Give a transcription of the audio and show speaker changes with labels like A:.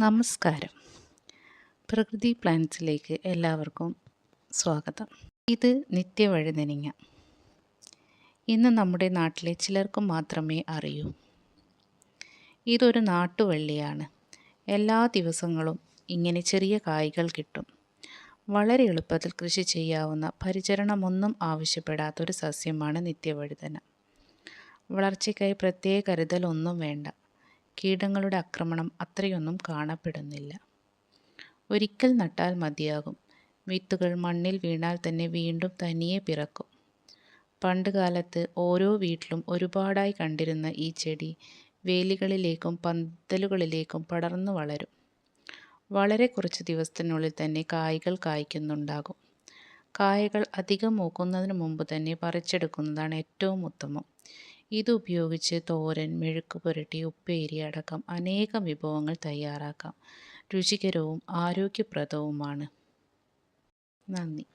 A: നമസ്കാരം. പ്രകൃതി പ്ലാന്റ്സിലേക്ക് എല്ലാവർക്കും സ്വാഗതം. ഇത് നിത്യവഴുതനങ്ങ ഇന്ന് നമ്മുടെ നാട്ടിലെ ചിലർക്കും മാത്രമേ അറിയൂ. ഇതൊരു നാട്ടുവള്ളിയാണ്. എല്ലാ ദിവസങ്ങളും ഇങ്ങനെ ചെറിയ കായ്കൾ കിട്ടും. വളരെ എളുപ്പത്തിൽ കൃഷി ചെയ്യാവുന്ന പരിചരണമൊന്നും ആവശ്യപ്പെടാത്തൊരു സസ്യമാണ് നിത്യവഴുതന. വളർച്ചയ്ക്കായി പ്രത്യേക കരുതലൊന്നും വേണ്ട. കീടങ്ങളുടെ ആക്രമണം അത്രയൊന്നും കാണപ്പെടുന്നില്ല. ഒരിക്കൽ നട്ടാൽ മതിയാകും. വിത്തുകൾ മണ്ണിൽ വീണാൽ തന്നെ വീണ്ടും തനിയെ പിറക്കും. പണ്ട് കാലത്ത് ഓരോ വീട്ടിലും ഒരുപാടായി കണ്ടിരുന്ന ഈ ചെടി വേലികളിലേക്കും പന്തലുകളിലേക്കും പടർന്നു വളരും. വളരെ കുറച്ച് ദിവസത്തിനുള്ളിൽ തന്നെ കായ്കൾ കായ്ക്കുന്നുണ്ടാകും. കായകൾ അധികം മൂക്കുന്നതിന് മുമ്പ് തന്നെ പറിച്ചെടുക്കുന്നതാണ് ഏറ്റവും ഉത്തമം. ഇതുപയോഗിച്ച് തോരൻ മെഴുക്ക് പുരട്ടി ഉപ്പേരി അടക്കം അനേകം വിഭവങ്ങൾ തയ്യാറാക്കാം. രുചികരവും ആരോഗ്യപ്രദവുമാണ്. നന്ദി.